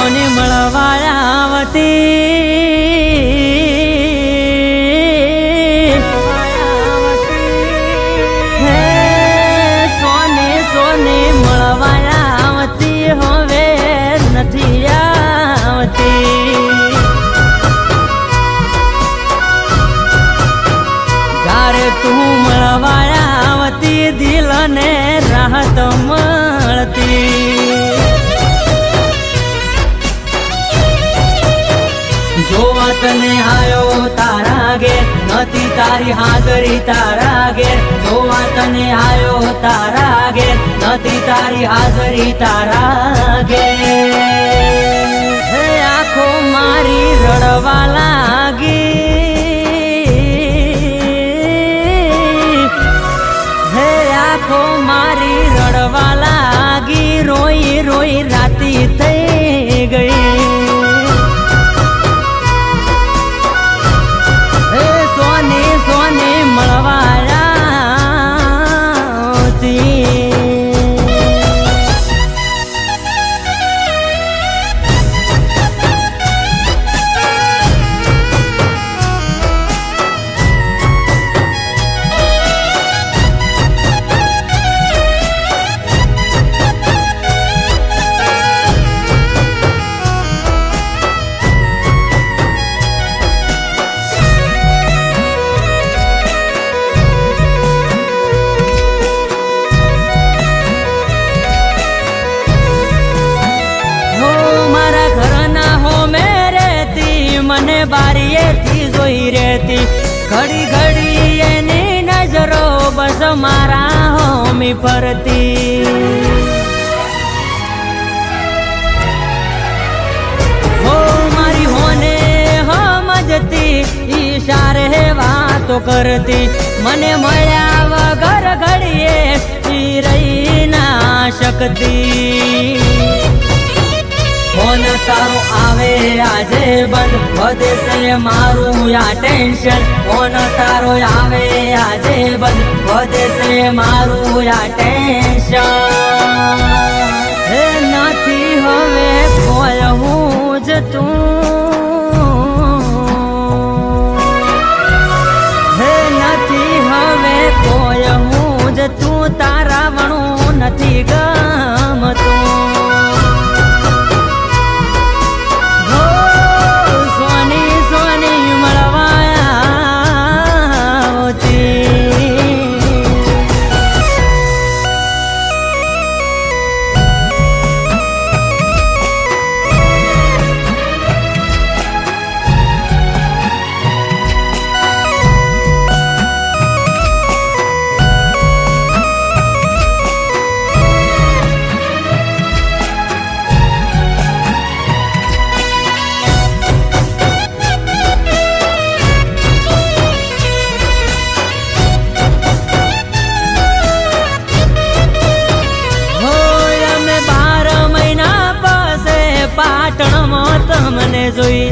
સોની મળવાયાવતી હે સોની સોની મળવાયાવતી હવે નથી આવતી. જ્યારે તું મળવાયાવતી દિલને રાહત મળતી. જોવા આયો તારા ઘેર નથી તારી હાજરી તારા ઘેર જોવા આયો તારા ઘેર નથી તારી હાજરી તારા ઘેર આખો મારી રડવા લાગી. હે આખો મારી રડવા લાગી. રોઈ રોઈ રાતી થઈ ती બારીએથી જોઈ રહેતી. ઘડી ઘડી એની નજરો બસ મારા હોમી ફરતી. હો મારી હોને સમજતી ઈશારે વાતો કરતી. મને મળ્યા વગર ઘડીએ રહી ના શકતી. ફોન તારો આવે આજે બંધ. વધે છે મારું આ ટેન્શન. ફોન તારો આવે આજે બંધ. વધે છે મારું આ ટેન્શન. નથી, હવે કોઈ હું જ તું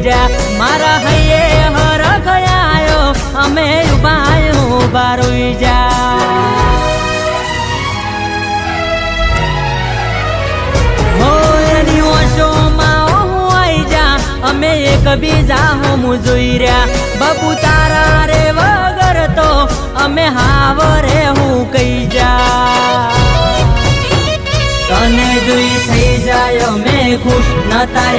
જા, મારા હૈયે હર ગયાયો અમે ઊભા ઊભા જા. અમે એક બીજા હું હું જોઈ રહ્યા. બાપુ તારા રે વગર તો અમે હાવરે મેં ખુશ ન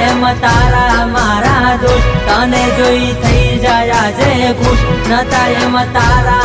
એમ તારા મારા દોષ. તને જોઈ થઈ જાય આજે ખુશ ન તારે એમ તારા